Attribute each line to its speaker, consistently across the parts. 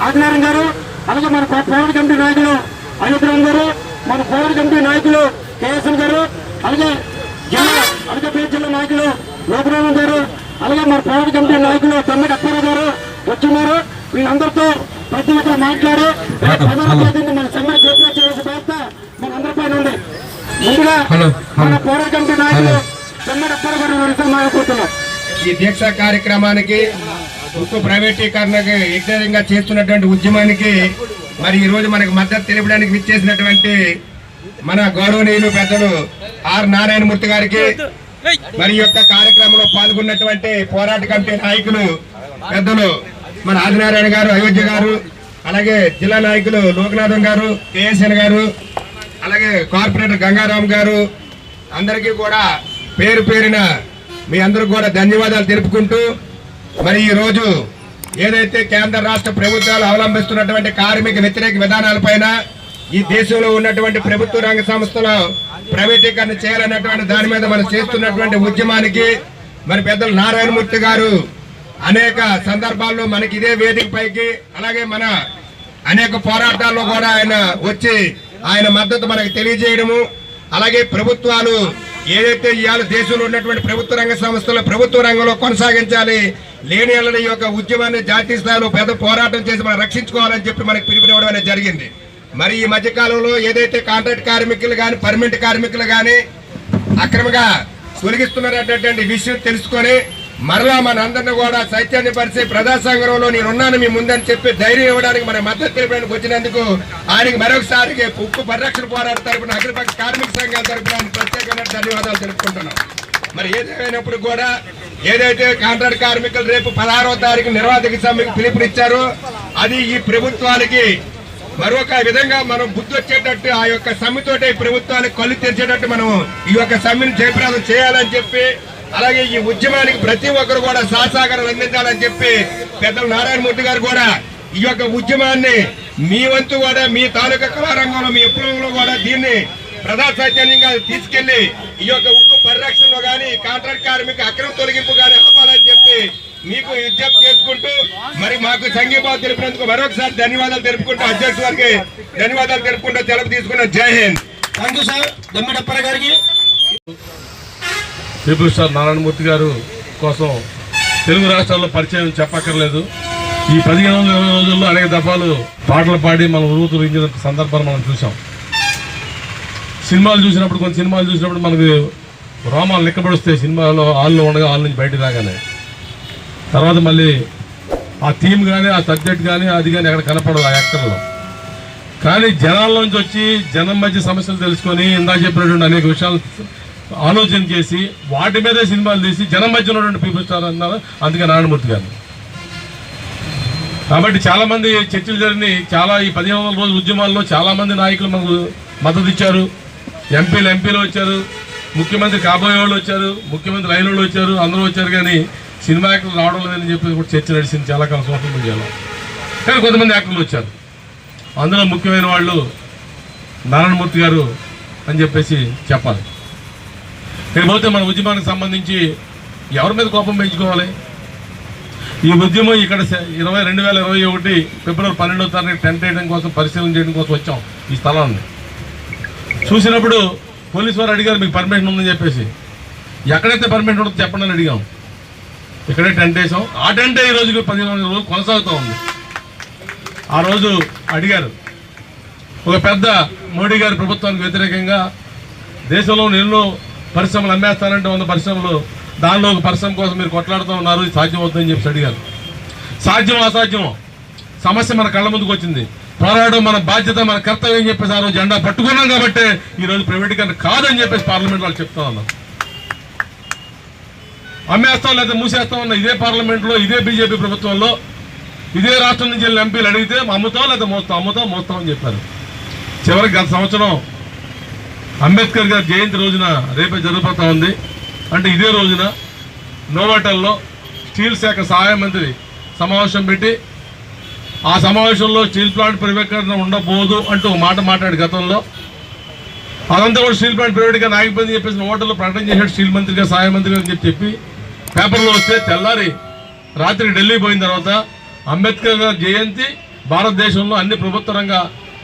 Speaker 1: ఆదినారాయణ గారు అలాగే మన పౌ- పౌరుల కమిటీ నాయకులు అయోధ్యరామ్ గారు మన పౌరుల కమిటీ నాయకులు కేఎస్ఎన్ గారు అలాగే జిల్లా అనకాపల్లి జిల్లా నాయకులు లోకరామన్ గారు అలాగే మన పౌరుల కమిటీ నాయకులు తమ్మిడి అప్పారావు గారు వచ్చున్నారు వీళ్ళందరితో ప్రతి ఒక్కరు మాట్లాడి మన సమ్మె చేపట్టే చేయాల్సిన బాధ్యత మన అందరి పైన ఉంది. ముందుగా మన. పౌరుల కమిటీ నాయకులు తమ్మిడి అప్పారావు గారు విషయం మాట్లాడుతున్నాం
Speaker 2: ఈ దీక్ష కార్యక్రమానికి ఉక్కు ప్రైవేటీకరణకి వ్యతిరేకంగా చేస్తున్నటువంటి ఉద్యమానికి మరి ఈరోజు మనకు మద్దతు తెలిపడానికి విచ్చేసినటువంటి మన గౌరవనీయులు పెద్దలు ఆర్ నారాయణమూర్తి గారికి మరి యొక్క కార్యక్రమంలో పాల్గొన్నటువంటి పోరాట కమిటీ నాయకులు పెద్దలు మన ఆదినారాయణ గారు అయోధ్య గారు అలాగే జిల్లా నాయకులు లోకనాథం గారు కేఎస్ఎన్ గారు అలాగే కార్పొరేటర్ గంగారాం గారు అందరికీ కూడా పేరు పేరిన మీ అందరికి కూడా ధన్యవాదాలు తెలుపుకుంటూ మరి ఈ రోజు ఏదైతే కేంద్ర రాష్ట్ర ప్రభుత్వాలు అవలంబిస్తున్నటువంటి కార్మిక వ్యతిరేక విధానాలపైన ఈ దేశంలో ఉన్నటువంటి ప్రభుత్వ రంగ సంస్థల ప్రైవేటీకరణ చేయాలన్నటువంటి దాని మీద మనం చేస్తున్నటువంటి ఉద్యమానికి మరి పెద్దలు నారాయణమూర్తి గారు అనేక సందర్భాల్లో మనకి ఇదే వేదిక పైకి అలాగే మన అనేక పోరాటాల్లో కూడా ఆయన వచ్చి ఆయన మద్దతు మనకు తెలియజేయడము. అలాగే ప్రభుత్వాలు ఏదైతే ఇవాళ దేశంలో ఉన్నటువంటి ప్రభుత్వ రంగ సంస్థలు ప్రభుత్వ రంగంలో కొనసాగించాలి లేని వాళ్ళ యొక్క ఉద్యమాన్ని జాతీయ స్థాయిలో పెద్ద పోరాటం చేసి మనం రక్షించుకోవాలని చెప్పి మనకు పిలుపునివ్వడం అనేది జరిగింది. మరి ఈ మధ్యకాలంలో ఏదైతే కాంట్రాక్ట్ కార్మికులు కానీ పర్మనెంట్ కార్మికులు కానీ అక్రమంగా తొలగిస్తున్నారనేటువంటి విషయం తెలుసుకొని మరలా మన అందరిని కూడా సైత్యాన్ని పరిచి ప్రజా నేను నేనున్నాను మీ ముందని చెప్పి ధైర్యం ఇవ్వడానికి మన మద్దతు తెలిపడానికి వచ్చినందుకు ఆయనకి మరొకసారి ఉక్కు పరిరక్షణ పోరాట తరపున అఖిలపక్ష కార్మిక సంఘాల తరపున ప్రత్యేకమైన ధన్యవాదాలు తెలుపుకుంటున్నాం. మరి ఏదేమైనప్పుడు కూడా ఏదైతే కాంట్రాక్ట్ కార్మికులు రేపు పదహారవ తారీఖు నిర్వాహక సమ్మెకు పిలుపునిచ్చారో అది ఈ ప్రభుత్వాలకి మరొక విధంగా మనం బుద్ధొచ్చేటట్టు ఆ యొక్క సమ్మెతోటి ప్రభుత్వానికి కళ్ళు తెరిచేటట్టు మనం ఈ యొక్క సమ్మెను జయప్రదం చేయాలని చెప్పి అలాగే ఈ ఉద్యమానికి ప్రతి ఒక్కరు కూడా సహసాగరం అందించాలని చెప్పి పెద్దలు నారాయణమూర్తి గారు కూడా ఈ యొక్క ఉద్యమాన్ని మీ వంతు కూడా మీ తాలూకా కళారంగంలో మీ విప్లవంలో కూడా దీన్ని ప్రజా చైతన్యంగా తీసుకెళ్ళి ఈ యొక్క ఉక్కు పరిరక్షణలో గాని కాంట్రాక్ట్ కార్మిక అక్రమ తొలగింపు గాని ఆపాలని చెప్పి మీకు విజ్ఞప్తి చేసుకుంటూ మరి మాకు సంఘీభావం తెలిపినందుకు మరొకసారి ధన్యవాదాలు తెలుపుకుంటూ అధ్యక్షుల వారికి ధన్యవాదాలు తెలుపుకుంటూ తెలుపు తీసుకున్న Jai Hind.
Speaker 1: Thank you sir దమ్మిడప్పర గారికి.
Speaker 3: పీపుల్ స్టార్ నారాయణమూర్తి గారు కోసం తెలుగు రాష్ట్రాల్లో పరిచయం చెప్పక్కర్లేదు. ఈ పదిహేను వందల ఇరవై రోజుల్లో అనేక దఫాలు పాటలు పాడి మనం ఉరువుతూ రించిన సందర్భాలు మనం చూసాం సినిమాలు చూసినప్పుడు కొన్ని సినిమాలు చూసినప్పుడు మనకు రోమాలు లెక్కపడిస్తే సినిమాలో హాల్లో ఉండగా హాల్ నుంచి బయటకు రాగానే. తర్వాత మళ్ళీ ఆ థీమ్ కానీ ఆ సబ్జెక్ట్ కానీ అది కానీ ఎక్కడ కనపడదు ఆ యాక్టర్లో. కానీ జనాల్లోంచి వచ్చి జనం మధ్య సమస్యలు తెలుసుకొని ఇందాక చెప్పినటువంటి అనేక విషయాలు ఆలోచన చేసి వాటి మీదే సినిమాలు తీసి జనం మధ్య ఉన్నటువంటి పీపుల్ స్టార్ అన్నారు. అందుకే నారాయణమూర్తి గారు. కాబట్టి చాలామంది చర్చలు జరిగినాయి. చాలా ఈ పదిహేను వందల రోజుల ఉద్యమాల్లో చాలామంది నాయకులు మనకు మద్దతు ఇచ్చారు. ఎంపీలు ఎంపీలు వచ్చారు ముఖ్యమంత్రి కాబోయే వాళ్ళు వచ్చారు ముఖ్యమంత్రి అయిన వాళ్ళు వచ్చారు అందరూ వచ్చారు కానీ సినిమా యాక్టర్లు రావడం లేదని చెప్పి కూడా చర్చ నడిచింది చాలా కాలం సోషల్ మీడియాలో. కానీ కొంతమంది యాక్టర్లు వచ్చారు. అందులో ముఖ్యమైన వాళ్ళు నారాయణమూర్తి గారు అని చెప్పేసి చెప్పాలి. లేకపోతే మన ఉద్యమానికి సంబంధించి ఎవరి మీద కోపం పెంచుకోవాలి? ఈ ఉద్యమం ఇక్కడ ఇరవై రెండు వేల ఇరవై ఒకటి ఫిబ్రవరి పన్నెండవ తారీఖు టెంట్ వేయడం కోసం పరిశీలన చేయడం కోసం వచ్చాం. ఈ స్థలాన్ని చూసినప్పుడు పోలీసు వారు అడిగారు మీకు పర్మిషన్ ఉందని చెప్పేసి. ఎక్కడైతే పర్మిషన్ ఉంటుందో చెప్పండి అని అడిగాం. ఇక్కడే టెంట్ వేసాం. ఆ టెంటే ఈ రోజుకి పదిహేను రోజులు కొనసాగుతూ ఉంది. ఆ రోజు అడిగారు. ఒక పెద్ద మోడీ గారి ప్రభుత్వానికి వ్యతిరేకంగా దేశంలో ఎన్నో పరిశ్రమలు అమ్మేస్తానంటే వంద పరిశ్రమలు దానిలో ఒక పరిశ్రమ కోసం మీరు కొట్లాడుతూ ఉన్నారు సాధ్యం అవుతుందని చెప్పి అడిగారు. సాధ్యం అసాధ్యం సమస్య మన కళ్ళ ముందుకు వచ్చింది. పోరాడడం మన బాధ్యత మన కర్తవ్యం చెప్పేసి ఆ రోజు జెండా పట్టుకున్నాం కాబట్టి ఈ రోజు ప్రైవేటీకరణ కాదని చెప్పేసి పార్లమెంట్ వాళ్ళు చెప్తా ఉన్నాం అమ్మేస్తాం లేదా మూసేస్తాం ఉన్న ఇదే పార్లమెంట్లో ఇదే బీజేపీ ప్రభుత్వంలో ఇదే రాష్ట్రం నుంచి వెళ్ళిన ఎంపీలు అడిగితే అమ్ముతాం లేదా మోస్తాం అమ్ముతాం మోస్తాం అని చెప్పారు. చివరికి గత సంవత్సరం అంబేద్కర్ గారి జయంతి రోజున రేపే జరుగుతూ ఉంది. అంటే ఇదే రోజున నోవాటల్లో స్టీల్ శాఖ సహాయ మంత్రి సమావేశం పెట్టి ఆ సమావేశంలో స్టీల్ ప్లాంట్ ప్రైవేటీకరణ ఉండబోదు అంటూ మాట మాట్లాడి గతంలో. అదంతా కూడా స్టీల్ ప్లాంట్ ప్రైవేట్గా ఆగిపోయింది చెప్పేసి ఓటర్లు ప్రకటన చేశాడు స్టీల్ మంత్రిగా సహాయ మంత్రిగా అని చెప్పి చెప్పి. పేపర్లో వస్తే తెల్లారి రాత్రి ఢిల్లీ పోయిన తర్వాత అంబేద్కర్ గారి జయంతి భారతదేశంలో అన్ని ప్రభుత్వ రంగ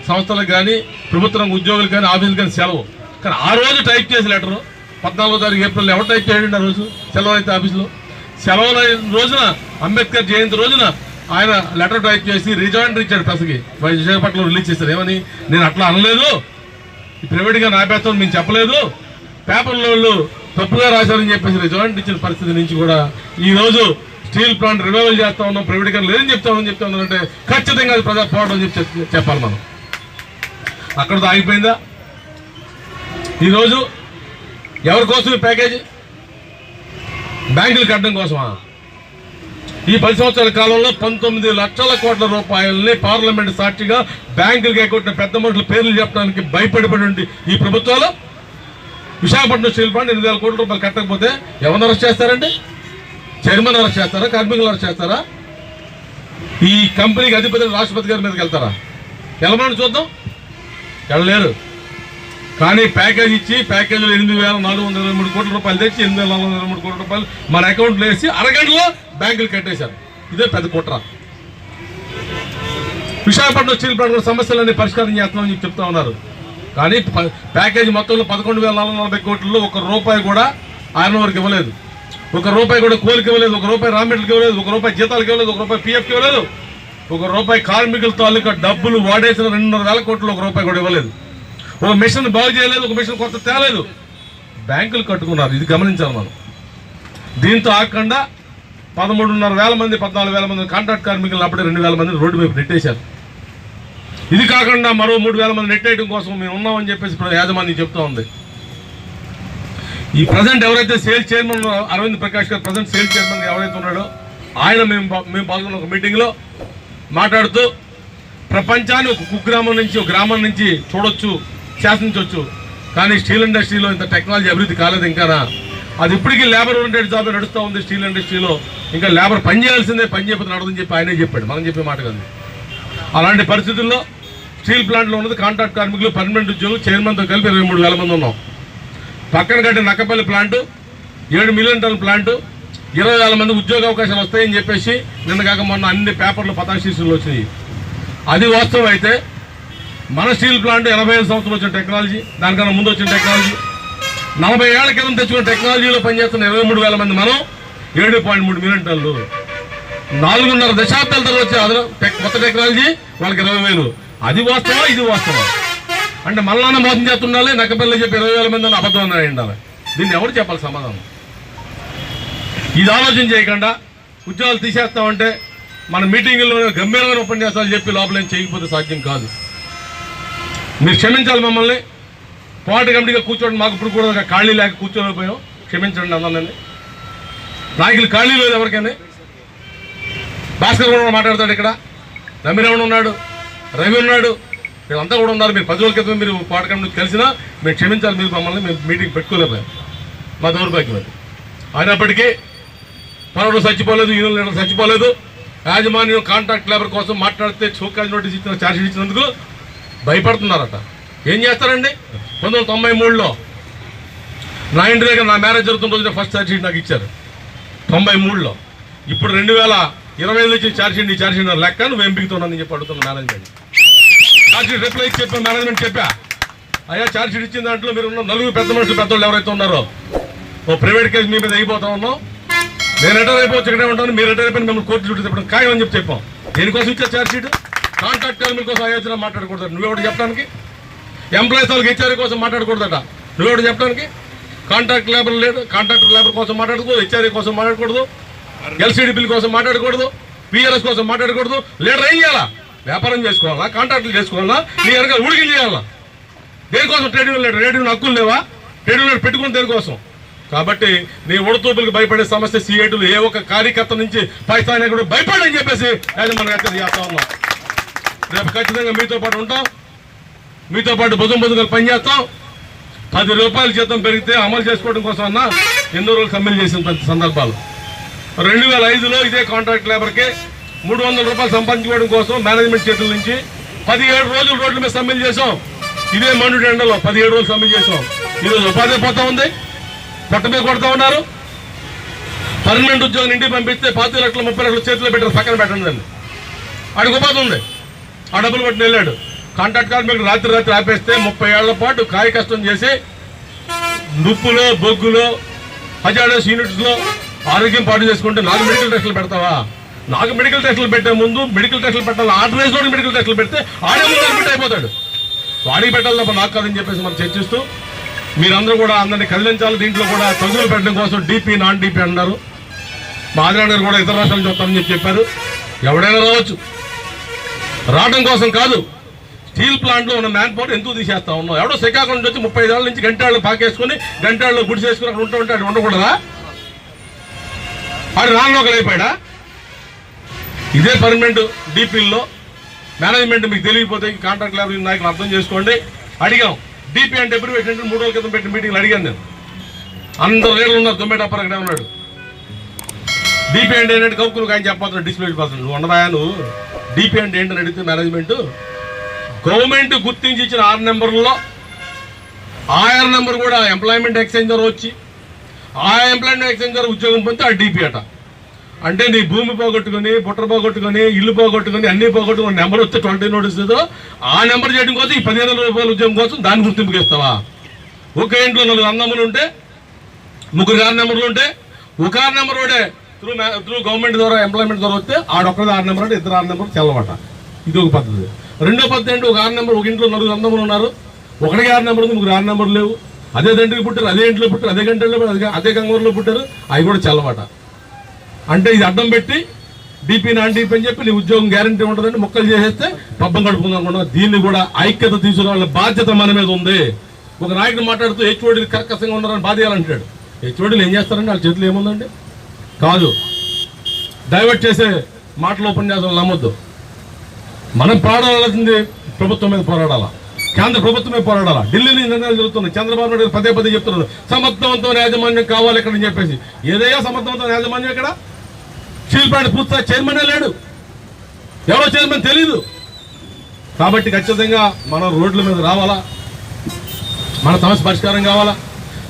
Speaker 3: సంస్థలకు కానీ ప్రభుత్వ రంగ ఉద్యోగులకు కానీ ఆఫీసులు కానీ సెలవు. కానీ ఆ రోజు టైప్ చేసి లెటరు పద్నాలుగో తారీఖు ఏప్రిల్ ఎవరు టైప్ చేయండి ఆ రోజు? సెలవు అయితే ఆఫీసులో. సెలవుల రోజున అంబేద్కర్ జయంతి రోజున ఆయన లెటర్ టైప్ చేసి రిజాయిండర్ ఇచ్చాడు ప్రసకి విశాఖపట్నంలో రిలీజ్ చేశారు. ఏమని? నేను అట్లా అనలేదు. ఈ ప్రైవేట్గా నాపేస్తామని మేము చెప్పలేదు. పేపర్లో వాళ్ళు తప్పుగా రాశారని చెప్పేసి రిజాయింట్ ఇచ్చిన పరిస్థితి నుంచి కూడా ఈరోజు స్టీల్ ప్లాంట్ రివైవల్ చేస్తా ఉన్నాం. ప్రైవేట్గా లేదని చెప్తా ఉన్నాం చెప్తా ఉన్నారంటే ఖచ్చితంగా అది ప్రజా పోవడం అని చెప్పి చెప్- చెప్పాలి మనం. అక్కడతో ఆగిపోయిందా? ఈరోజు ఎవరి కోసం ఈ ప్యాకేజీ బ్యాంకులు కట్టడం కోసమా? ఈ పది సంవత్సరాల కాలంలో పంతొమ్మిది లక్షల కోట్ల రూపాయలని పార్లమెంట్ సాక్షిగా బ్యాంకులకు ఎగ్గొట్టిన పెద్ద మనుషుల పేర్లు చెప్పడానికి భయపడిపడి ఈ ప్రభుత్వాలు. విశాఖపట్నం స్టీల్ ప్లాంట్ ఎనిమిది వేల కోట్ల రూపాయలు కట్టకపోతే ఎవరిని అరెస్ట్ చేస్తారండి? చైర్మన్ అరెస్ట్ చేస్తారా? కార్మికులు అరెస్ట్ చేస్తారా? ఈ కంపెనీకి అధిపతి రాష్ట్రపతి గారి మీదకి వెళ్తారా? వెళ్ళమని చూద్దాం. వెళ్ళలేరు. కానీ ప్యాకేజ్ ఇచ్చి ప్యాకేజీలో ఎనిమిది వేల నాలుగు వందల ఇరవై మూడు కోట్ల రూపాయలు తెచ్చి ఎనిమిది వేల నాలుగు వందల ఇరవై మూడు కోట్ల రూపాయలు మన అకౌంట్లో వేసి అరగంటలో బ్యాంకులు కట్టేశారు. ఇదే పెద్ద కుట్ర. విశాఖపట్నం స్టీల్ ప్లాంట్ సమస్యలన్నీ పరిష్కారం చేస్తామని చెప్పి చెప్తా ఉన్నారు. కానీ ప- ప్యాకేజీ మొత్తంలో పదకొండు వేల నాలుగు వందల నలభై కోట్లలో ఒక రూపాయి కూడా ఆయన వరకు ఇవ్వలేదు. ఒక రూపాయి కూడా కోలికి ఇవ్వలేదు ఒక రూపాయి రామెట్లకి ఇవ్వలేదు ఒక రూపాయి జీతాలకు ఇవ్వలేదు ఒక రూపాయి పిఎఫ్కి ఇవ్వలేదు. ఒక రూపాయి కార్మికుల తాలూకా డబ్బులు వాడేసిన రెండున్నర వేల కోట్లు ఒక రూపాయి కూడా ఇవ్వలేదు. ఒక మిషన్ బాగు చేయలేదు ఒక మిషన్ కొత్త తేలేదు. బ్యాంకులు కట్టుకున్నారు ఇది గమనించాలి మనం. దీంతో ఆగకుండా పదమూడున్నర వేల మంది పద్నాలుగు వేల మంది కాంట్రాక్ట్ కార్మికులు అప్పుడే రెండు వేల మంది రోడ్డు వైపు నెట్టేశారు. ఇది కాకుండా మరో మూడు వేల మంది నెట్టేయడం కోసం మేము ఉన్నామని చెప్పేసి ఇప్పుడు యాజమాన్యం చెప్తా ఉంది. ఈ ప్రజెంట్ ఎవరైతే సేల్ చైర్మన్ ఉన్నారో, అరవింద్ ప్రకాష్ గారు ప్రజెంట్ సేల్ చైర్మన్ ఎవరైతే ఉన్నాడో ఆయన మేము మేము పాల్గొన్న ఒక మీటింగ్లో మాట్లాడుతూ ప్రపంచాన్ని ఒక కుగ్రామం నుంచి ఒక గ్రామం నుంచి చూడొచ్చు శాసించవచ్చు కానీ స్టీల్ ఇండస్ట్రీలో ఇంత టెక్నాలజీ అభివృద్ధి కాలేదు ఇంకా అది ఇప్పటికీ లేబర్ ఓరియంటెడ్ జాబ్ నడుస్తూ ఉంది స్టీల్ ఇండస్ట్రీలో ఇంకా లేబర్ పని చేయాల్సిందే పని చేయకపోతే నడదని చెప్పి ఆయనే చెప్పాడు. మనం చెప్పే మాట కాదు. అలాంటి పరిస్థితుల్లో స్టీల్ ప్లాంట్లో ఉన్నది కాంట్రాక్ట్ కార్మికులు పర్మనెంట్ ఉద్యోగులు చైర్మన్తో కలిపి ఇరవై మూడు వేల మంది ఉన్నాం. పక్కన కట్టిన నక్కపల్లి ప్లాంటు ఏడు మిలియన్ టన్ ప్లాంటు ఇరవై వేల మంది ఉద్యోగ అవకాశాలు వస్తాయని చెప్పేసి నిన్న కాక మొన్న అన్ని పేపర్లు పతాశీసులు వచ్చినాయి. అది వాస్తవం అయితే మన స్టీల్ ప్లాంట్ ఎనభై ఐదు సంవత్సరాలు వచ్చిన టెక్నాలజీ దానికన్నా ముందు వచ్చిన టెక్నాలజీ నలభై ఏళ్ళ క్రితం తెచ్చుకున్న టెక్నాలజీలో పనిచేస్తున్న ఇరవై మూడు వేల మంది మనం ఏడు పాయింట్ మూడు మిలియన్ టన్నులు. నాలుగున్నర దశాబ్దాల తర్వాత వచ్చే అదన కొత్త టెక్నాలజీ వాళ్ళకి ఇరవై వేలు. అది వాస్తవా ఇది వాస్తవా అంటే మళ్ళానే మోసం చేస్తుండాలి నక్కపల్లి చెప్పి ఇరవై వేల మంది అబద్ధం అని ఉండాలి దీన్ని ఎవరు చెప్పాలి సమాధానం? ఇది ఆలోచన చేయకుండా ఉద్యోగాలు తీసేస్తామంటే మన మీటింగుల్లో గంభీరమైన ఉపన్యాసాలు చెప్పి లోపల ఏం చేయకపోతే సాధ్యం కాదు. మీరు క్షమించాలి మమ్మల్ని. పోరాట కమిటీగా కూర్చోవడం మాకు ఇప్పుడు కూడా ఖాళీ లేక కూర్చోలేకపోయాం క్షమించండి అందరినీ నాయకులు ఖాళీ లేదు ఎవరికైనా. భాస్కర్ కూడా మాట్లాడతాడు ఇక్కడ. రమీరమణ ఉన్నాడు. రవి ఉన్నాడు. వీళ్ళంతా కూడా ఉన్నారు. మీరు పది రోజుల క్రితం మీరు పోరాట కమిటీ కలిసినా మేము క్షమించాలి. మీరు మమ్మల్ని మేము మీటింగ్ పెట్టుకోలేకపోయాం. మా దౌర్భాగ్యం అది. అయినప్పటికీ పనులు చచ్చిపోలేదు యూనియన్ లీడర్ చచ్చిపోలేదు యాజమాన్యం కాంట్రాక్ట్ లేబర్ కోసం మాట్లాడితే చౌకాజ్ నోటీస్ ఇచ్చిన ఛార్జ్ ఇచ్చినందుకు భయపడుతున్నారట. ఏం చేస్తారండి? పంతొమ్మిది వందల తొంభై మూడులో నా ఇంటి దగ్గర నా మ్యారేజ్ జరుగుతున్న రోజున ఫస్ట్ ఛార్జ్షీట్ నాకు ఇచ్చారు. తొంభై మూడులో. ఇప్పుడు రెండు వేల ఇరవై ఐదు నుంచి ఛార్జ్షీట్ నీ ఛార్జ్షీట్ లెక్క నువ్వు ఎంపికతోనని చెప్పి అడుగుతున్న మేనేజ్మెంట్ ఛార్జ్షీట్ రిప్లై ఇచ్చి చెప్పాను మేనేజ్మెంట్ చెప్పా అయ్యా ఛార్జ్షీట్ ఇచ్చిన దాంట్లో మీరు ఉన్న నలుగురు పెద్ద మనుషులు పెద్దవాళ్ళు ఎవరైతే ఉన్నారో ఓ ప్రైవేట్ కేసు మీ మీద అయిపోతా ఉన్నాం నేను రిటైర్ అయిపోవచ్చు ఇక్కడే ఉంటాను. మీరు రిటైర్ అయిపోయిన మిమ్మల్ని కోర్టు చుట్టూ చెప్పడం ఖాయం అని చెప్పి చెప్పాం. దేనికోసం ఇచ్చా ఛార్జ్ షీట్ కాంట్రాక్ట్ కార్మికుల కోసం ఆయోజన మాట్లాడకూడదు. నువ్వెవడు చెప్పడానికి? ఎంప్లాయీస్ వాళ్ళకి హెచ్ఆర్ కోసం మాట్లాడకూడదట. నువ్వెవడు చెప్పడానికి? కాంట్రాక్ట్ లేబర్ లేదు కాంట్రాక్టర్ లేబర్ కోసం మాట్లాడకూడదు హెచ్ఆర్ఏ కోసం మాట్లాడకూడదు ఎల్సీడీ బిల్ కోసం మాట్లాడకూడదు పిఆర్ఎస్ కోసం మాట్లాడకూడదు. లీడర్ ఏం చేయాలా? వ్యాపారం చేసుకోవాలా? కాంట్రాక్టులు చేసుకోవాలా? నీ వెనక ఉడికి చేయాలా? దేనికోసం trade union leader trade union హక్కులు లేవా? ట్రేడ్ యూనియన్ పెట్టుకుని దేనికోసం? కాబట్టి నీ ఉడతూపులకు భయపడే సమస్య సీఏటులు ఏ ఒక్క కార్యకర్త నుంచి పైసా స్థాయి భయపడని చెప్పేసి మనం హెచ్చరిక చేస్తా ఉన్నాం. రేపు ఖచ్చితంగా మీతో పాటు ఉంటాం. మీతో పాటు బుధం భుజం పనిచేస్తాం పది రూపాయల జీతం పెరిగితే అమలు చేసుకోవడం కోసం అన్న ఎన్నో రోజులు సమ్మెలు చేసిన సందర్భాలు. రెండు వేల ఐదులో ఇదే కాంట్రాక్ట్ లేబర్కి మూడు వందల రూపాయలు సంపాదించుకోవడం కోసం మేనేజ్మెంట్ చేతుల నుంచి పదిహేడు రోజులు రోడ్ల మీద సమ్మెలు చేసాం ఇదే మండు ఎండలో పదిహేడు రోజులు సమ్మెలు చేసాం ఈరోజు ఉపాధి పోతా ఉంది. పొట్ట మీద కొడతా ఉన్నారు. పర్మనెంట్ ఉద్యోగం ఇంటికి పంపిస్తే పాతి లక్షలు ముప్పై లక్షలు చేతిలో పెట్టారు పక్కన పెట్టండి దాన్ని. ఆడికి ఉపాధి ఉంది. ఆ డబ్బులు పట్టుకుని వెళ్ళాడు. కాంట్రాక్ట్ కార్మికులు రాత్రి రాత్రి ఆపేస్తే ముప్పై ఏళ్ళ పాటు కాయ కష్టం చేసి నుప్పులో బొగ్గులో హజార్డస్ యూనిట్స్లో ఆరోగ్యం పాటు చేసుకుంటే నాలుగు మెడికల్ టెస్టులు పెడతావా? నాకు మెడికల్ టెస్టులు పెట్టే ముందు మెడికల్ టెస్టులు పెట్టాలి. ఆర్డనైజ్లో మెడికల్ టెస్టులు పెడితే ఆడే ముందు అడ్మిట్ అయిపోతాడు. వాడికి పెట్టాలి తప్ప నాకు కాదని చెప్పేసి మనం చర్చిస్తూ మీరందరూ కూడా అందరినీ కదిలించాలి. దీంట్లో కూడా తగులు పెట్టడం కోసం డీపీ నాన్ డీపీ అన్నారు. మా ఆదిరాడు గారు కూడా ఇతర రాష్ట్రాలు చూస్తామని చెప్పి చెప్పారు. ఎవడైనా రావచ్చు. రావడం కోసం కాదు. స్టీల్ ప్లాంట్లో ఉన్న మ్యాన్ పవర్ ఎందుకు తీసేస్తా ఉన్నాం ఎవడో శ్రీకాకుళం నుంచి వచ్చి ముప్పై ఏళ్ళ నుంచి గంటాళ్ళు పాకేసుకుని గంటాళ్ళు గుడిసేసుకుని అక్కడ ఉంటూ ఉంటాడు ఉండకూడదా? వాడు రాళ్ళలోకి ఇదే పర్మనెంట్ డీపీల్లో మేనేజ్మెంట్ మీకు తెలియకపోతే కాంట్రాక్ట్ లేబర్ నాయకులు అర్థం చేసుకోండి. అడిగాం. డీపీ అంటే ఎప్పుడు పెట్టినట్టు? మూడు రోజుల క్రితం పెట్టిన మీటింగ్లు అడిగాను నేను. అందరు రేళ్ళు ఉన్నారు తొమ్మిది అప్పర్ అక్కడే ఉన్నాడు. డీపీ అంటే ఏంటంటే కౌకులు కానీ చెప్పాల్సిన డిస్ప్లే పర్సన్ నువ్వు ఉండదా నువ్వు? డీపీ అంటే ఏంటని అడిగితే మేనేజ్మెంట్ గవర్నమెంట్ గుర్తించి ఇచ్చిన ఆరు నెంబర్లలో ఆ ఆరు నెంబర్ కూడా ఎంప్లాయ్మెంట్ ఎక్స్చేంజర్ వచ్చి ఆ ఎంప్లాయ్మెంట్ ఎక్స్చేంజర్ ఉద్యోగం పొందితే ఆ డీపీ అట. అంటే నీ భూమి పోగొట్టుకొని బుట్ర పోగొట్టుకొని ఇల్లు పోగొట్టుకుని అన్ని పోగొట్టుకుని నెంబర్ వస్తే ట్వంటీ నోటీస్ ఏదో ఆ నెంబర్ చేయడం కోసం ఈ పదిహేను వందల రూపాయల ఉద్యోగం కోసం దాన్ని గుర్తింపుకి ఇస్తావా ఒకే ఇంట్లో నలుగురు అన్నములు ఉంటే ముగ్గురు ఆరు నెంబర్లు ఉంటే ఒక ఆరు నెంబర్ ఒకటే త్రూ త్రూ గవర్నమెంట్ ద్వారా ఎంప్లాయ్మెంట్ ద్వారా వస్తే ఆడొక్కది ఆరు నెంబర్ అంటే ఇద్దరు ఆరు నెంబర్ చెల్లమాట ఇది ఒక పద్ధతి. రెండో పద్ధతి అంటే ఒక ఆరు నెంబర్ ఒక ఇంట్లో నలుగురు అన్నములు ఉన్నారు. ఒకటికి ఆరు నెంబర్ ఉంది ముగ్గురు ఆరు నెంబర్ లేవు. అదే తండ్రికి పుట్టారు అదే ఇంట్లో పుట్టారు అదే గంటల్లో పుట్టారు, అదే అదే గంగూరులో పుట్టారు. అవి కూడా చల్లమాట. అంటే ఇది అడ్డం పెట్టి డిపి నాన్ అని చెప్పి నీ ఉద్యోగం గ్యారంటీ ఉంటుందని మొక్కలు చేసేస్తే పబ్బం గడుపుకుందాం అనుకుంటున్నా. దీన్ని కూడా ఐక్యత తీసుకురావాలని బాధ్యత మన మీద ఉంది. ఒక నాయకుడు మాట్లాడుతూ హెచ్ఓడీలు కర్కసంగా ఉన్నారని బాధేయాలంటాడు. హెచ్ఓడీలు ఏం చేస్తారండి? వాళ్ళ చేతిలో ఏముందండి? కాదు. డైవర్ట్ చేసే మాటల ఉపన్యాసాలు నమ్మొద్దు. మనం పోరాడాల్సింది ప్రభుత్వం మీద పోరాడాలా? కేంద్ర ప్రభుత్వం మీద పోరాడాలా? ఢిల్లీలో నిర్ణయాలు జరుగుతున్నాయి. చంద్రబాబు నాయుడు పదే పదే చెప్తున్నారు. సమర్థవంతమైన యాజమాన్యం కావాలి ఇక్కడ అని చెప్పేసి. ఏదయ్యా సమర్థవంతమైన యాజమాన్యం ఇక్కడ? స్టీల్ ప్లాంట్ పూర్తిగా చైర్మనే లేడు. ఎవరో చైర్మన్ తెలీదు. కాబట్టి ఖచ్చితంగా మనం రోడ్ల మీద రావాలా? మన సమస్య పరిష్కారం కావాలా?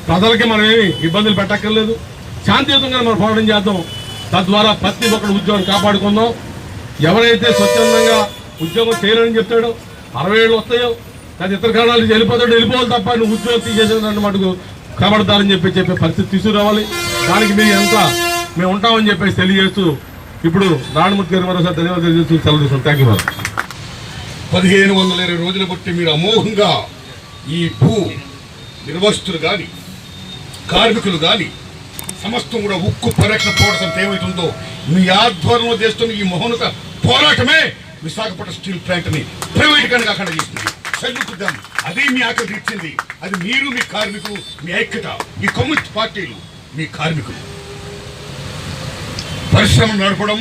Speaker 3: ప్రజలకి మనం ఏమి ఇబ్బందులు పెట్టక్కర్లేదు. శాంతియుతంగా మనం పోరాటం చేద్దాం. తద్వారా ప్రతి ఒక్కరు ఉద్యోగం కాపాడుకుందాం. ఎవరైతే స్వచ్ఛందంగా ఉద్యోగం చేయాలని చెప్తాడు. అరవై ఏళ్ళు వస్తాయో అది ఇతర కారణాలు వెళ్ళిపోతాడు వెళ్ళిపోవాలి తప్ప నువ్వు ఉద్యోగం తీసేసాడు మటుకు కబడతారని చెప్పి చెప్పే పరిస్థితి తీసుకురావాలి. దానికి మీరు ఎంత మేము ఉంటామని చెప్పేసి తెలియజేస్తూ ఇప్పుడు నారాయణమూర్తి గారు మరోసారి ధన్యవాదాలు తెలియజేస్తూ సెలవు తీసుకుంటాం. థ్యాంక్ యూ
Speaker 4: పదిహేను వందల ఇరవై రోజులు బట్టి మీరు అమోఘంగా ఈ భూ నిర్వస్తులు కానీ కార్మికులు కానీ సమస్తం కూడా ఉక్కు పరిరక్షణ పోరాటం ఏమవుతుందో మీ ఆధ్వర్యంలో చేస్తున్న ఈ మహోన్నత పోరాటమే విశాఖపట్నం స్టీల్ ప్లాంట్ని ప్రైవేటీకరణ కాకుండా చేస్తుంది చదువుకుద్దాం అది మీ ఆకలి ఇచ్చింది అది మీరు మీ కార్మికులు మీ ఐక్యత ఈ కమ్యూనిస్ట్ పార్టీలు మీ కార్మికులు. పరిశ్రమలు నడపడం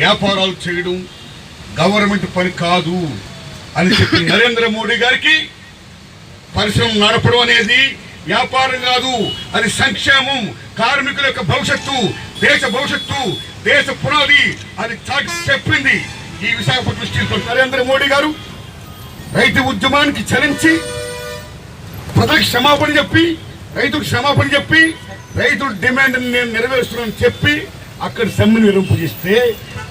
Speaker 4: వ్యాపారాలు చేయడం గవర్నమెంట్ పని కాదు అని చెప్పి నరేంద్ర మోడీ గారికి పరిశ్రమ నడపడం అనేది వ్యాపారం కాదు. అది సంక్షేమం కార్మికుల యొక్క భవిష్యత్తు దేశ భవిష్యత్తు దేశ పునాది అని చాటి చెప్పింది. ఈ విశాఖపట్నం స్టీల్ ప్లాంట్ నరేంద్ర మోడీ గారు రైతు ఉద్యమానికి చలించి ప్రజలకు క్షమాపణ చెప్పి రైతుకు క్షమాపణ చెప్పి రైతుల డిమాండ్ నేను నెరవేరుస్తున్నానని చెప్పి అక్కడ సమ్మెను విరింపు చేస్తే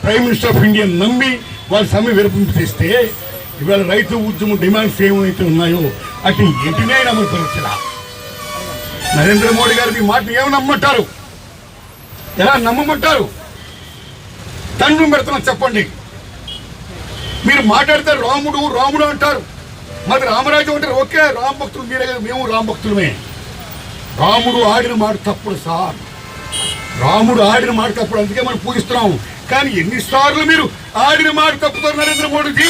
Speaker 4: ప్రైమ్ మినిస్టర్ ఆఫ్ ఇండియా నమ్మి వాళ్ళ సమ్మె విరపింపు చేస్తే ఇవాళ రైతు ఉద్యమం డిమాండ్స్ ఏమైతే ఉన్నాయో అటు ఎటునే అమలు నరేంద్ర మోడీ గారు మీ మాట ఏమి నమ్మంటారు ఎలా నమ్మమంటారు? తండ్రి పెడుతున్నా చెప్పండి. మీరు మాట్లాడితే రాముడు రాముడు అంటారు. మరి రామరాజు అంటారు ఓకే రామ భక్తులు మీరే మేము రామ భక్తులమే. రాముడు ఆడిన మాట తప్పుడు సార్. రాముడు ఆడిన మాట తప్పుడు అందుకే మనం పూజిస్తున్నాం కానీ ఎన్నిసార్లు మీరు ఆడిన మాట తప్పుతారు నరేంద్ర మోడీజీ?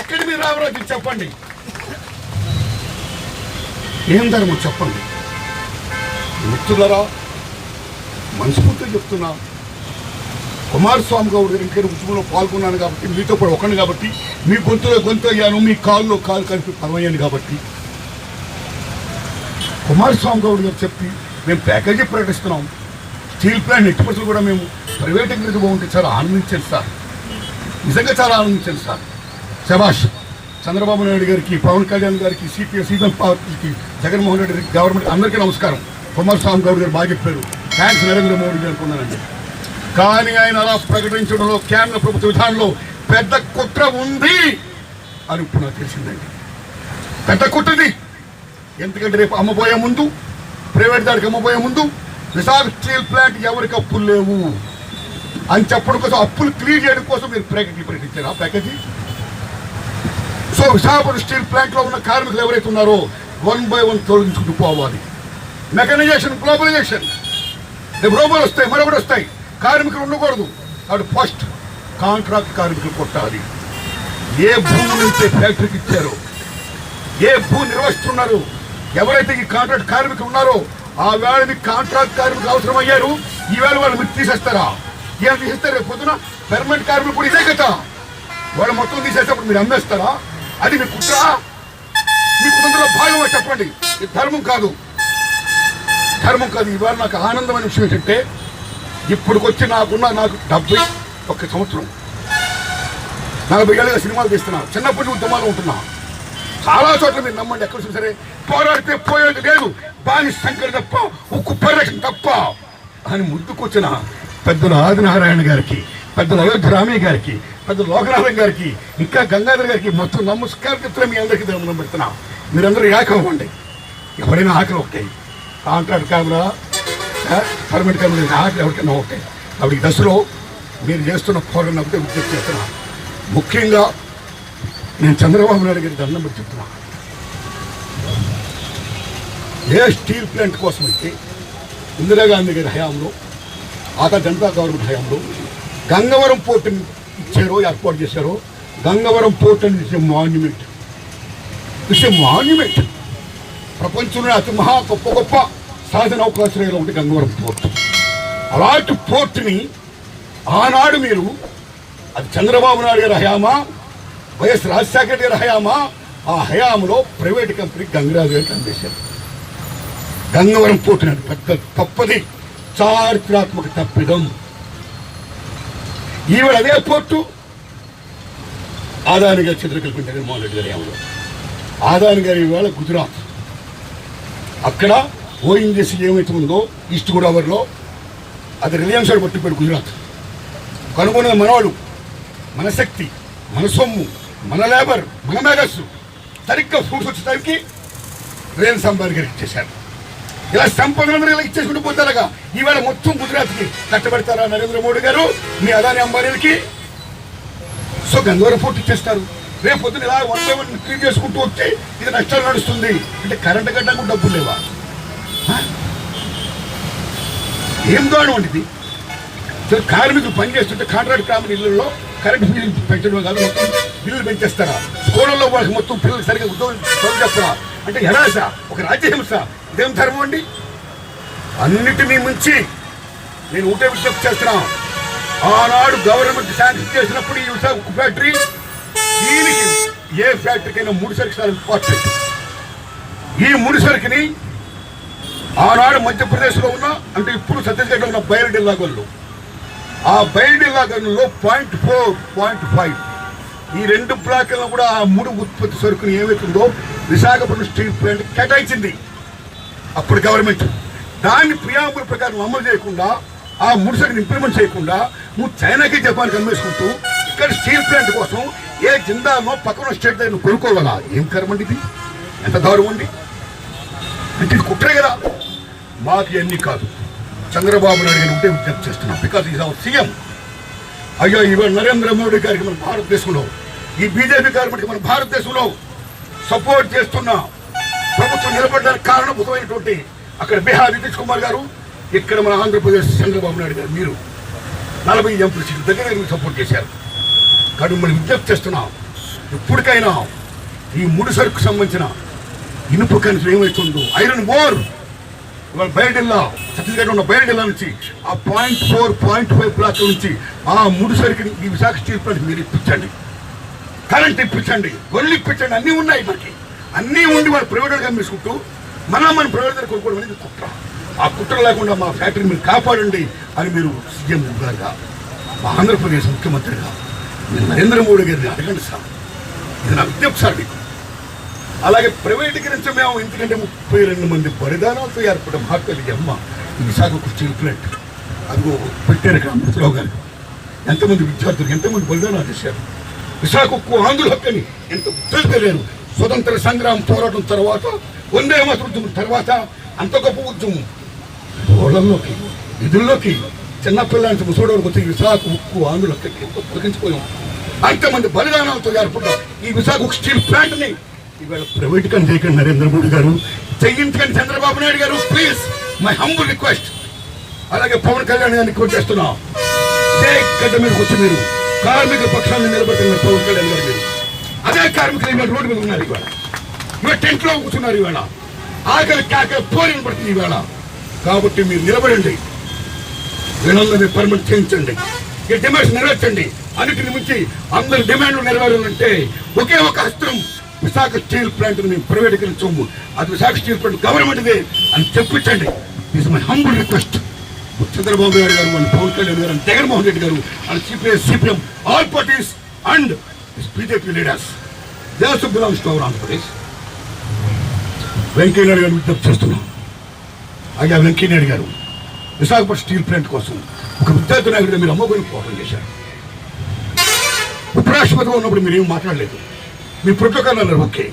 Speaker 4: ఎక్కడ మీరు రామరాజు చెప్పండి? ఏం ధర్మం చెప్పండి? మిత్రులరా మనస్ఫూర్తిగా చెప్తున్నా. కుమారస్వామి గౌడ్ గారి ఇంటికి ఉద్యమంలో పాల్గొన్నాను కాబట్టి మీతో పాటు ఒకటి కాబట్టి మీ గొంతులో గొంతు అయ్యాను మీ కాల్లో కాలు కలిపి పదవయ్యాను కాబట్టి. కుమారస్వామి గౌడ్ గారు చెప్పి మేము ప్యాకేజీ ప్రకటిస్తున్నాం. స్టీల్ ప్లాంట్ ఎక్స్పర్ట్స్ కూడా మేము ప్రైవేటీకరించి బాగుంటే చాలా ఆనందించాను సార్. నిజంగా చాలా ఆనందించాను సార్. శభాష్ చంద్రబాబు నాయుడు గారికి పవన్ కళ్యాణ్ గారికి సిపిఎస్ సీఎం పార్టీకి జగన్మోహన్ రెడ్డి గవర్నమెంట్ అందరికీ నమస్కారం. కుమారస్వామి గౌడ్ గారు బాగా చెప్పారు. థ్యాంక్స్ నరేంద్ర మోడీ గారు అనుకున్నానండి కానీ ఆయన అలా ప్రకటించడంలో కేంద్ర ప్రభుత్వ విధానంలో పెద్ద కుట్ర ఉంది అని ఇప్పుడు నాకు తెలిసిందండి. పెద్ద కుట్రది ఎందుకంటే రేపు అమ్మబోయే ముందు ప్రైవేట్ దానికి అమ్మబోయే ముందు విశాఖ స్టీల్ ప్లాంట్ ఎవరికి అప్పులు లేవు అని చెప్పడం కోసం అప్పులు క్లియర్ చేయడం కోసం మీరు ప్యాకేజీ ప్రకటించారు? ఆ ప్యాకేజీ సో విశాఖపట్నం స్టీల్ ప్లాంట్లో ఉన్న కార్మికులు ఎవరైతే ఉన్నారో వన్ బై వన్ తొలగించుకుంటూ పోవాలి. Mechanization globalization. రేపు రోబోలు వస్తాయి మరొకటి వస్తాయి. కార్మికులు ఉండకూడదు. అటు ఫస్ట్ కాంట్రాక్ట్ కార్మికులు కొట్టాలి. ఏ భూమి నుంచి ఫ్యాక్టరీకి ఇచ్చారో ఏ భూ నిర్వహిస్తున్నారు ఎవరైతే ఈ కాంట్రాక్ట్ కార్మికులు ఉన్నారో ఆ వేళ మీకు కాంట్రాక్ట్ కార్మికులు అవసరం అయ్యారు ఈవేళ వాళ్ళు మీరు తీసేస్తారా? ఏం తీసేస్తారు రేపు పొద్దున పెర్మనెంట్ కార్మికులు కూడా ఇదే కదా. వాళ్ళు మొత్తం తీసేసేటప్పుడు మీరు అమ్మేస్తారా? అది మీ కుట్ర? మీ కుటుంబంలో భాగమా చెప్పండి. ఇది ధర్మం కాదు. ధర్మం కాదు. ఇవాళ నాకు ఆనందమైన విషయం ఏంటంటే ఇప్పుడుకొచ్చి నాకున్న నాకు డెబ్బై ఒక్క సంవత్సరం. నలభై ఏళ్ళుగా సినిమాలు తీస్తున్నా చిన్నప్పటి నుంచి ఉద్యమాలు ఉంటున్నా. చాలా చోట్ల మీరు నమ్మండి ఎక్కడ సరే. పోరాడితే పోయేది లేదు. బాని శంకర్ తప్ప ఉక్కు పరిరక్షణ తప్ప. అని ముందుకొచ్చిన పెద్దలు ఆదినారాయణ గారికి పెద్దల అయోధ్య రామయ్య గారికి పెద్ద లోకనాథం గారికి ఇంకా గంగాధర్ గారికి మొత్తం నమస్కారం చెప్తున్నా మీ అందరికీ దండం పెడుతున్నా. మీరందరూ అవ్వండి ఎవరైనా ఆకలి ఒకటే కాంట్రాక్ట్ కాదురా. పర్మనెంట్ కెమెరా ఆకలి ఎవరికైనా ఒకటే కాబట్టి ఈ దశలో మీరు చేస్తున్న పోరాటం ఒకటే విజ్ఞప్తి చేస్తున్నా ముఖ్యంగా నేను చంద్రబాబు నాయుడు గారి దండం పెట్టి చెప్తున్నా. ఏ స్టీల్ ప్లాంట్ కోసం అయితే ఇందిరాగాంధీ గారి హయాంలో ఆత జనతా గవర్నమెంట్ హయాంలో గంగవరం పోర్టుని ఇచ్చారో ఏర్పాటు చేశారో గంగవరం పోర్ట్ అనేది ఇట్స్ మాన్యుమెంట్. It's monument. ప్రపంచంలో అతి మహా గొప్ప గొప్ప సాధన అవకాశాలు ఉంటే గంగవరం పోర్టు. అలాంటి పోర్టుని ఆనాడు మీరు అది చంద్రబాబు నాయుడు గారి హయామా వైఎస్ రాజశేఖర గారి హయామా ఆ హయాంలో ప్రైవేట్ కంపెనీ గంగరాజు గారికి అందేశారు గంగవరం పోర్టుని అది పెద్ద తప్పది చారిత్రాత్మక తప్పిదం. ఈవిడ అదే పోర్టు ఆదాని గారి చిత్రకల్పన జగన్మోహన్ రెడ్డి గారి హయాంలో ఆదాని గారి ఇవాళ గుజరాత్. అక్కడ ఓఎన్జీసీ ఏమైతే ఉందో ఈస్ట్ గోదావరిలో అది రిలయన్స్ వాడు పట్టుకుపోయాడు గుజరాత్. కనుగొన్న మనవాడు మన శక్తి మన సొమ్ము మన లేబర్ మన మేధస్సు సరిగ్గా ఫ్రూట్స్ వచ్చేసరికి రిలయన్స్ అంబానీ గారికి ఇచ్చేశారు. ఇలా సంపదలందరూ ఇలా ఇచ్చేసుకుంటూ పోతారగా ఈవేళ మొత్తం గుజరాత్కి కట్టబెడతారా నరేంద్ర మోడీ గారు? మీ అదాని అంబానీలకి సో గంగవరం పోటీ ఇచ్చేస్తారు. రేపు పొద్దున ఇలా వన్ బై వన్ క్లీన్ చేసుకుంటూ వచ్చి ఇది నష్టాలు నడుస్తుంది. అంటే కరెంట్ కట్టడానికి డబ్బులు లేవా? ఏం దారుణం అండి ఇది సో కార్మికులు పనిచేస్తుంటే కాంట్రాక్ట్ కార్మిక ఇళ్ళలో కరెంట్ బిల్లు పెంచడం కాదు మొత్తం బిల్లులు పెంచేస్తారా స్కూళ్ళలో వాళ్ళకి మొత్తం పిల్లలు సరిగ్గా ఉద్యోగం చదువు చెప్పరా అంటే ఎరాస ఒక రాజ్యహింస ఇదేం ధర్మం అండి? అన్నిటినీ మించి నేను ఊటే విజ్ఞప్తి చేస్తున్నా. ఆనాడు గవర్నమెంట్ శాంక్షన్ చేసినప్పుడు ఈ విశాఖ ఉక్కు ఫ్యాక్టరీ దీనికి ఏ ఫ్యాక్టరీకైనా మూడు సరుకు చాలా ఇంపార్టెంట్. ఈ ముడి సరుకుని ఆనాడు మధ్యప్రదేశ్లో ఉన్న అంటే ఇప్పుడు ఛత్తీస్గఢ్లో ఉన్న బయలుడిల్లా గల్లు ఆ బయలుడిల్లా గల్లులో పాయింట్ ఫోర్ పాయింట్ ఫైవ్. ఈ రెండు బ్లాకులను కూడా ఆ మూడు ఉత్పత్తి సరుకుని ఏమవుతుందో విశాఖపట్నం స్టీల్ ప్లాంట్ కేటాయించింది. అప్పుడు గవర్నమెంట్. దాన్ని ప్రియాంబుల ప్రకారం అమలు చేయకుండా ఆ ముడిసరిని ఇంప్లిమెంట్ చేయకుండా నువ్వు చైనాకి జపాన్కి అమ్మేసుకుంటూ ఇక్కడ స్టీల్ ప్లాంట్ కోసం ఏ జిందానో పక్కన స్టేట్ దగ్గర నువ్వు కొనుక్కోవాలా? ఏం కర్మండి ఇది? ఎంత దారుణం అండి? అంటే ఇది కుట్రే కదా. మాకు ఎన్ని కాదు. చంద్రబాబు నాయుడు ఉంటే విజ్ఞప్తి చేస్తున్నాం. బికాస్ ఈజ్ అవర్ సీఎం అయ్యో ఇవాళ నరేంద్ర మోడీ గారికి మన భారతదేశంలో ఈ బీజేపీ గవర్నమెంట్కి మన భారతదేశంలో సపోర్ట్ చేస్తున్న ప్రభుత్వం నిలబడడానికి కారణభూతమైనటువంటి అక్కడ బీహార్ నితీష్ కుమార్ గారు ఇక్కడ మన ఆంధ్రప్రదేశ్ చంద్రబాబు నాయుడు గారు మీరు నలభై ఎంపీ సీట్ల దగ్గర మీరు సపోర్ట్ చేశారు. కానీ మనం విజ్ఞప్తి చేస్తున్నాం. ఇప్పటికైనా ఈ ముడి సరుకు సంబంధించిన ఇనుప కనిసం ఏమవుతుందో ఐరన్ మోర్ ఇవాళ బయటెల్లా ఛత్తీస్గఢ్ ఉన్న బయటెల్లా నుంచి ఆ point four point five block నుంచి ఆ మూడు సరికి ఈ విశాఖ స్టీల్ ప్లాంట్ మీరు ఇప్పించండి. కరెంట్ ఇప్పించండి గొల్లు ఇప్పించండి అన్నీ ఉన్నాయి మనకి. అన్నీ ఉండి వాళ్ళు ప్రైవేట్గా అమ్మేసుకుంటూ మనం మన ప్రైవేట్ దగ్గర కొనుక్కోవడం అనేది కుట్ర. ఆ కుట్ర లేకుండా మా ఫ్యాక్టరీని మీరు కాపాడండి అని మీరు సీఎం గారుగా మా ఆంధ్రప్రదేశ్ ముఖ్యమంత్రిగా మీరు నరేంద్ర మోడీ గారిని అడగండి సార్. ఇది నా విజ్ఞప్తి సార్ మీకు. అలాగే ప్రైవేటీకరించ మేము ఎందుకంటే ముప్పై రెండు మంది బలిదానాలతో ఏర్పడ్డ మహాకవి అమ్మ. ఈ విశాఖకు స్టీల్ ప్లాంట్ పెట్టారు ఇక్కడ గారు. ఎంతమంది విద్యార్థులు ఎంతమంది బలిదానాలు చేశారు? విశాఖ ఉక్కు ఆంధ్రుల హక్కుని ఎంత తెలియలేరు స్వతంత్ర సంగ్రామ పోరాటం తర్వాత వందే మాతృ తర్వాత అంత గొప్ప ఉద్యమం. ఓళ్ళల్లోకి నిధుల్లోకి చిన్నపిల్లాంటి ముసోడవరకు వచ్చి విశాఖ ఉక్కు ఆంధ్రుల హక్కని ఎంతో తొలగించిపోయాం అంతమంది బలిదానాలతో ఏర్పడ్డ. ఈ విశాఖ స్టీల్ ప్లాంట్ని ఇవాళ ప్రైవేట్ కని చేయకండి నరేంద్ర మోడీ గారు. చెయ్యించకండి చంద్రబాబు నాయుడు గారు ప్లీజ్ మై హంబుల్ రిక్వెస్ట్ అలాగే పవన్ కళ్యాణ్ గారిని రిక్వెస్ట్ చేస్తున్నా. ఇదే గడ్డ మీదకి వచ్చి మీరు. కార్మిక పక్షాన్ని నిలబెట్టిన పవన్ కళ్యాణ్ గారు మీరు. అదే కార్మికులు ఇవాళ రోడ్డు మీద ఉన్నారు ఇవాళ. ఇవాళ టెంట్లో కూర్చున్నారు ఇవాళ. ఆకలి కాకలి పోలిన పడుతుంది ఇవాళ. కాబట్టి మీరు నిలబడండి. వీళ్ళందరినీ పర్మిట్ చేయించండి. ఈ డిమాండ్స్ నెరవేర్చండి. అన్నిటిని మించి అందరి డిమాండ్లు నెరవేరాలంటే ఒకే ఒక అస్త్రం విశాఖ స్టీల్ ప్లాంట్ మేము ప్రైవేటీకరించము. అది విశాఖ స్టీల్ ప్లాంట్ గవర్నమెంట్ది అని చెప్పించండి. Is my humble request Chandrababu Naidu గారు మన పవన్ కళ్యాణ్ గారు and జగన్మోహన్ రెడ్డి గారు and CPS CPM all parties and BJP leaders they also belongs to our Andhra Pradesh Venkaiah Naidu గారు విజ్ఞప్తి చేస్తున్నాం. అయ్యా వెంకయ్యనాయుడు గారు విశాఖపట్నం స్టీల్ ప్లాంట్ కోసం ఒక విద్యార్థి నాయకుడిగా మీరు అమ్మబోయిన పోరాటం చేశారు. ఉపరాష్ట్రపతిగా ఉన్నప్పుడు మీరు ఏం మాట్లాడలేదు. మీ ప్రోటోకాల్ అన్నారు ఓకే.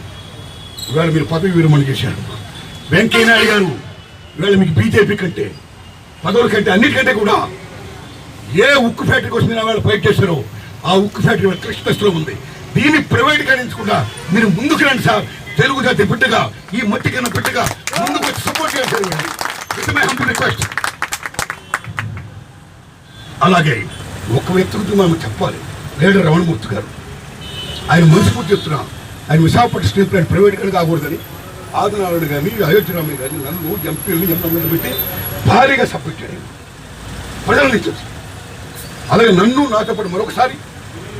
Speaker 4: ఇవాళ మీరు పదవి విరమణ చేశారు. వెంకయ్యనాయుడు గారు ఇవాళ మీకు బీజేపీ కంటే పదవుల కంటే అన్నిటికంటే కూడా ఏ ఉక్కు ఫ్యాక్టరీ కోసం మీరు వాళ్ళు ఫైట్ చేశారో ఆ ఉక్కు ఫ్యాక్టరీ ఇవాళ ఉంది. దీన్ని ప్రైవేటీకరించకుండా మీరు ముందుకు రండి సార్. తెలుగు జాతి బిడ్డగా ఈ మట్టి కన్నా బిడ్డగా ముందుకు వచ్చి సపోర్ట్ చేశారు హంపుల్ రిక్వెస్ట్ అలాగే ఒక వ్యక్తి గురించి మనం చెప్పాలి. లీడర్ రమణమూర్తి గారు. ఆయన మనస్ఫూర్తి చెప్తున్నా. ఆయన విశాఖపట్నం స్టీల్ ప్లాంట్ ప్రైవేటీకరణ కాకూడదని ఆదినారాయణ అయోధ్య అయోధ్యరామయ్య కానీ నన్ను ఎంపీలు ఎంపీలు పెట్టి భారీగా సపోర్ట్ చేయడం. ప్రజలను నుంచి అలాగే నన్ను నాతో పాటు మరొకసారి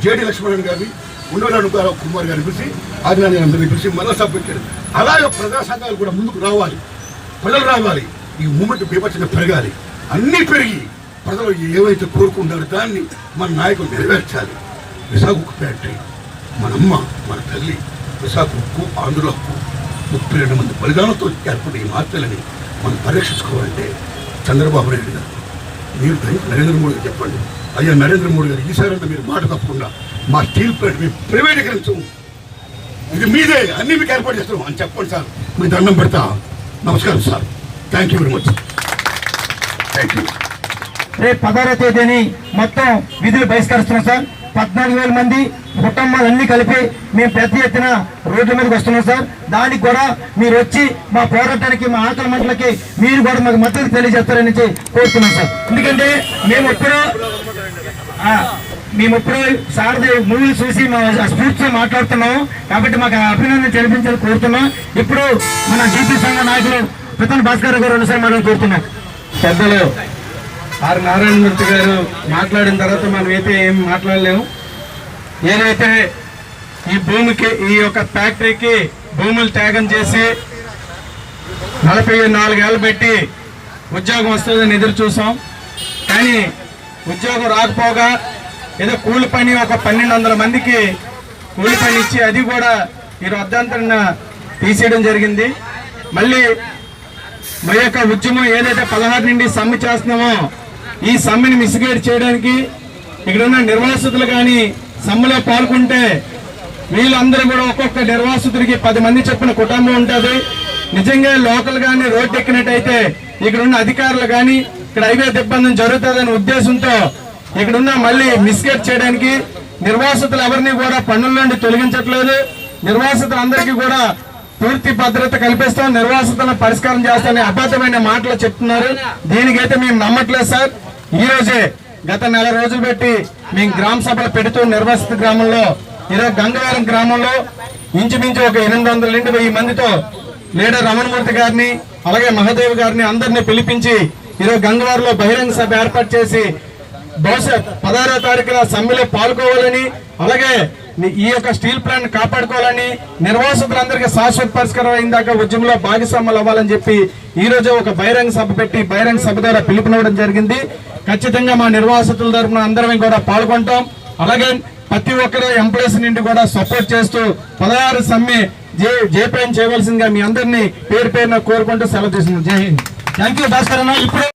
Speaker 4: జేడి లక్ష్మణ్ గారిని ఉండవరాడు కుమార్ గారిని పిలిచి ఆదినారాయణ అందరిని పిలిచి మళ్ళీ సపోర్ట్ చేయడం. అలాగే ప్రజా సంఘాలు కూడా ముందుకు రావాలి. ప్రజలు రావాలి. ఈ మూమెంట్ బీభత్సంగా పెరగాలి. అన్నీ పెరిగి ప్రజలు ఏవైతే కోరుకుంటారో దాన్ని మన నాయకులు నెరవేర్చాలి. విశాఖ ఉక్కు ఫ్యాక్టరీ మనమ్మ మన తల్లి విశాఖ ఉక్కు ఆంధ్రుల హక్కు ముప్పై రెండు మంది బలిదానంతో ఏర్పడిన ఈ మార్పులని మనం పరీక్షించుకోవాలంటే చంద్రబాబు నాయుడు గారు మీరు నరేంద్ర మోడీ గారు చెప్పండి. అయ్యా నరేంద్ర మోడీ గారు ఈసారంతా మీరు మాట తప్పకుండా మా స్టీల్ ప్లాంట్ మేము ప్రైవేటీకరించము ఇది మీదే అన్ని మీకు ఏర్పాటు చేస్తాం అని చెప్పండి సార్. మీ దండం పెడతా. నమస్కారం sir. Thank you very much thank you
Speaker 1: రేపు పదహారో తేదీని మొత్తం విధులు బహిష్కరిస్తున్నాం సార్. పద్నాలుగు వేల మంది కుటుంబాలన్నీ కలిపి మేము పెద్ద ఎత్తున రోడ్ల మీదకి వస్తున్నాం సార్. దానికి కూడా మీరు వచ్చి మా పోరాటానికి మా ఆకలి మంటలకి మీరు కూడా మాకు మద్దతు తెలియజేస్తారని కోరుతున్నాం సార్. ఎందుకంటే మేము ఎప్పుడో మేము ఎప్పుడో సారథి మూవీ చూసి మా స్ఫూర్తితో మాట్లాడుతున్నాము కాబట్టి మాకు ఆ అభినందన తెలిపించాలని కోరుతున్నాం. ఇప్పుడు మన జీపీ సంఘ నాయకులు పితన్ భాస్కర్ గారు రెండుసార్లు మనం కోరుతున్నాం.
Speaker 5: పెద్దలు ఆర్ నారాయణమూర్తి గారు మాట్లాడిన తర్వాత మనం అయితే ఏం మాట్లాడలేము. ఏదైతే ఈ భూమికి ఈ యొక్క ఫ్యాక్టరీకి భూములు త్యాగం చేసి నలభై నాలుగేళ్ళు పెట్టి ఉద్యోగం వస్తుందని ఎదురు చూసాం. కానీ ఉద్యోగం రాకపోగా ఏదో కూలి పని ఒక పన్నెండు వందల మందికి కూలి పని ఇచ్చి అది కూడా ఈ రద్దంతరణ తీసేయడం జరిగింది. మళ్ళీ మా యొక్క ఉద్యమం ఏదైతే పదహారు నుండి సమ్మె చేస్తున్నామో ఈ సమ్మెని మిస్గైడ్ చేయడానికి ఇక్కడున్న నిర్వాసితులు కానీ సమ్మెలో పాల్గొంటే వీళ్ళందరూ కూడా ఒక్కొక్క నిర్వాసితుడికి పది మంది చెప్పిన కుటుంబం ఉంటుంది. నిజంగా లోకల్ కానీ రోడ్డు ఎక్కినట్టయితే ఇక్కడున్న అధికారులు కానీ ఇక్కడ హైవే దిబ్బందం జరుగుతుందనే ఉద్దేశంతో ఇక్కడున్న మళ్ళీ మిస్గైడ్ చేయడానికి నిర్వాసితులు ఎవరిని కూడా పన్నుల నుండి తొలగించట్లేదు. నిర్వాసితులందరికీ కూడా పూర్తి భద్రత కల్పిస్తాం. నిర్వాసితులను పరిష్కారం చేస్తామని అబద్ధమైన మాటలు చెప్తున్నారు. దీనికైతే మేము నమ్మట్లేదు సార్. ఈరోజే గత నెల రోజులు పెట్టి మేము గ్రామ సభలు పెడుతూ నిర్వసిత గ్రామంలో ఈరోజు గంగవరం గ్రామంలో ఇంచుమించు ఒక ఎనిమిది వందల నుండి వెయ్యి మందితో లీడర్ రమణమూర్తి గారిని అలాగే మహాదేవ్ గారిని అందరినీ పిలిపించి ఈరోజు గంగవారిలో బహిరంగ సభ ఏర్పాటు చేసి బహుశా పదహారో తారీఖున సమ్మెలో పాల్గొవాలని అలాగే ఈ యొక్క స్టీల్ ప్లాంట్ కాపాడుకోవాలని నిర్వాసితులందరికీ శాశ్వత పరిష్కారం అయిందాక ఉద్యమంలో భాగస్వాములు అవ్వాలని చెప్పి ఈ రోజు ఒక బహిరంగ సభ పెట్టి బహిరంగ సభ ద్వారా పిలుపునివ్వడం జరిగింది. ఖచ్చితంగా మా నిర్వాసితుల తరఫున అందరం కూడా పాల్గొంటాం. అలాగే ప్రతి ఒక్కరు ఎంప్లాయీస్ నుండి కూడా సపోర్ట్ చేస్తూ పదహారు సమ్మె జే జయప్రయం చేయవలసిందిగా మీ అందరినీ పేరు పేరున కోరుకుంటూ సెలవు తీసుకున్నాం జై హింద్. థ్యాంక్ యూ భాస్కర్ ఇప్పుడు